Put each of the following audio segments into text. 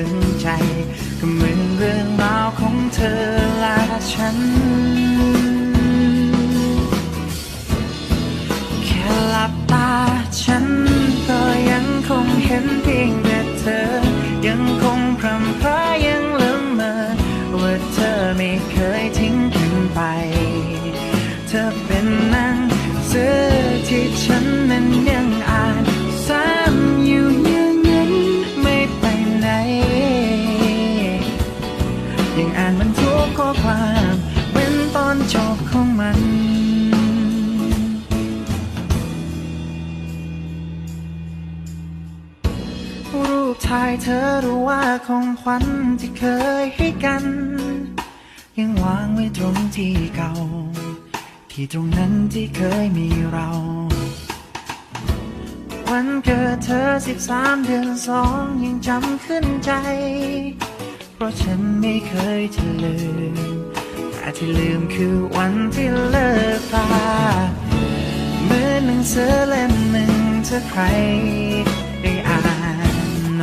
ึงใจก็เหมือนเรื่องราวของเธอและฉัน แค่หลับตาฉันก็ยังคงเห็นเพียงแต่เธอ ยังคงพรำพรายังละเมอว่าเธอไม่เคยทิ้งกันไป เธอเป็นหนังสือที่ฉันนั้นยังอา ยังอ่านมันทุกข้อความเว้นตอนจบของมันรูปถ่ายเธอรู้ว่าของขวัญที่เคยให้กัน ยังวางไว้ตรงที่เก่า ที่ตรงนั้นที่เคยมีเราวันเกิดเธอสิบสามเดือนสองยังจำขึ้นใจ เพราะฉันไม่เคยจะลืม แต่ที่ลืมคือวันที่เลิกตาเหมือนหนังสือเล่มหนึ่งถ้าใครได้อ่านโน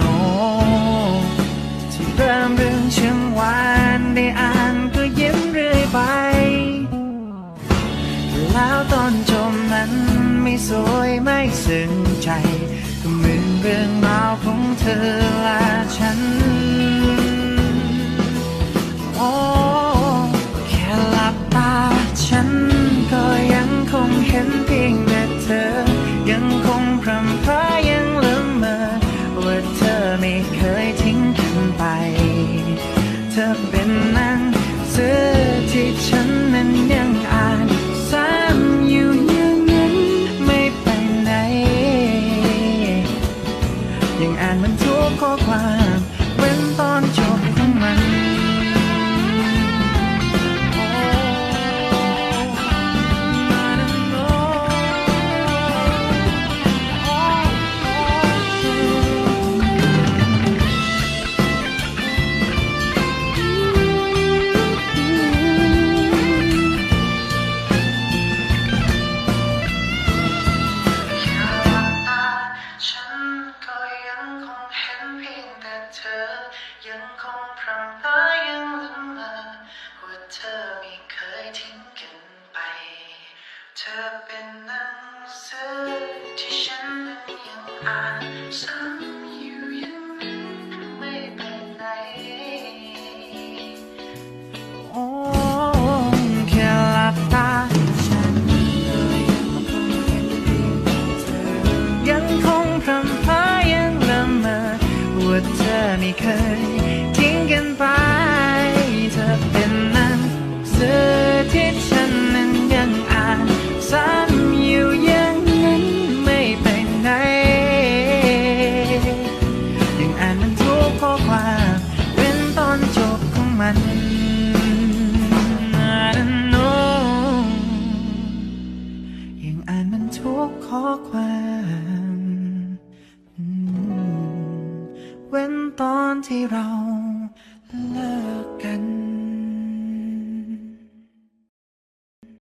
ที่เริ่มเรื่องเชื่องวานได้อ่านก็ยิ้มเรื่อยไป แล้วตอนจบนั้นไม่สวยไม่ซึ้งใจ ก็เหมือนเรื่องราวของเธอและ เธ ไม่ไปไหนโอ้แค่หลับตาฉันก็ยังคงเห็นเพียงเธอยังคงพรำพรายังละเมอว่าเธอไม่เคยทิ้งกันไปเธอเป็นนังสือที่ เว้นตอนที่เราเลิกกัน